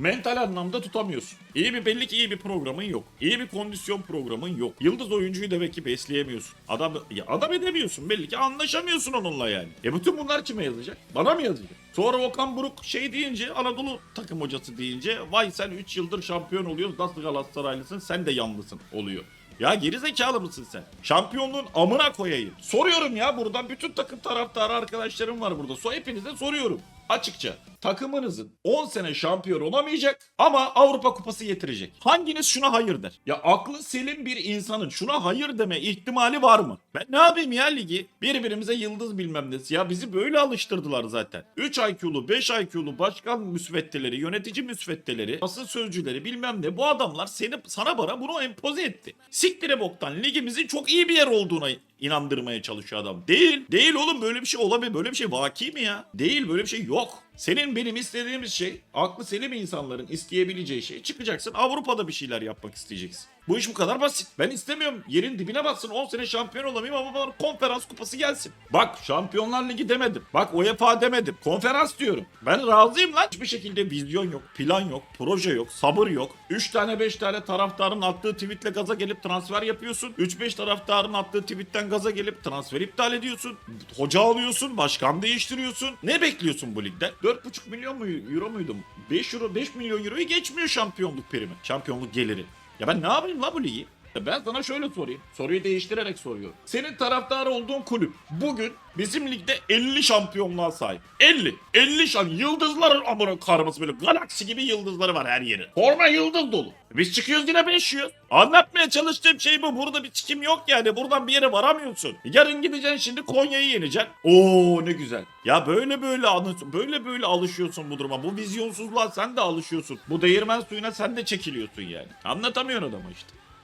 Mental anlamda tutamıyorsun. İyi bir belli ki iyi bir programın yok. İyi bir kondisyon programın yok. Yıldız oyuncuyu demek ki besleyemiyorsun. Adam ya adam edemiyorsun belli ki anlaşamıyorsun onunla yani. E bütün bunlar kime yazacak? Bana mı yazacak? Sonra Okan Buruk şey deyince Anadolu takım hocası deyince vay sen 3 yıldır şampiyon oluyorsun nasıl Galatasaraylısın sen de yanlısın oluyor. Ya geri zekalı mısın sen? Şampiyonluğun amına koyayım. Soruyorum ya buradan bütün takım taraftarı arkadaşlarım var burada. So hepinize soruyorum. Açıkça takımınızın 10 sene şampiyon olamayacak ama Avrupa Kupası getirecek. Hanginiz şuna hayır der? Ya aklı selim bir insanın şuna hayır deme ihtimali var mı? Ben ne yapayım ya ligi? Birbirimize yıldız bilmem nesi ya bizi böyle alıştırdılar zaten. 3 IQ'lu 5 IQ'lu başkan müsveddeleri, yönetici müsveddeleri, basın sözcüleri bilmem ne bu adamlar seni sana bana bunu empoze etti. Siktire boktan ligimizin çok iyi bir yer olduğuna inandırmaya çalışıyor adam. Değil. Değil oğlum böyle bir şey olabilir. Böyle bir şey vaki mi ya? Değil böyle bir şey yok. Senin benim istediğimiz şey aklı selim insanların isteyebileceği şey çıkacaksın Avrupa'da bir şeyler yapmak isteyeceksin. Bu iş bu kadar basit. Ben istemiyorum yerin dibine batsın 10 sene şampiyon olamayayım ama bana konferans kupası gelsin. Bak Şampiyonlar Ligi demedim. Bak UEFA demedim. Konferans diyorum. Ben razıyım lan. Hiçbir şekilde vizyon yok, plan yok, proje yok, sabır yok. 3 tane 5 tane taraftarın attığı tweetle gaza gelip transfer yapıyorsun. 3-5 taraftarın attığı tweetten gaza gelip transfer iptal ediyorsun. Hoca alıyorsun, başkan değiştiriyorsun. Ne bekliyorsun bu ligden? 4,5 milyon mu euro muydu? 5 euro 5 milyon euroyu geçmiyor şampiyonluk primi. Şampiyonluk geliri. Ya ben ne yapayım la bu ligi? Ya Ben sana şöyle sorayım. Soruyu değiştirerek soruyorum. Senin taraftarı olduğun kulüp bugün bizim ligde 50 şampiyonluğa sahip. 50. 50 şan. Yıldızların amına karması böyle galaksi gibi yıldızları var her yeri. Forma yıldız dolu. Biz çıkıyoruz yine 5 yiyoruz. Anlatmaya çalıştığım şey bu. Burada bir çikim yok yani. Buradan bir yere varamıyorsun. Yarın gideceksin şimdi Konya'yı yeneceksin. Oo ne güzel. Ya böyle böyle anı- böyle böyle alışıyorsun bu duruma. Bu vizyonsuzluğa sen de alışıyorsun. Bu değirmen suyuna sen de çekiliyorsun yani. Anlatamıyorsun adama işte.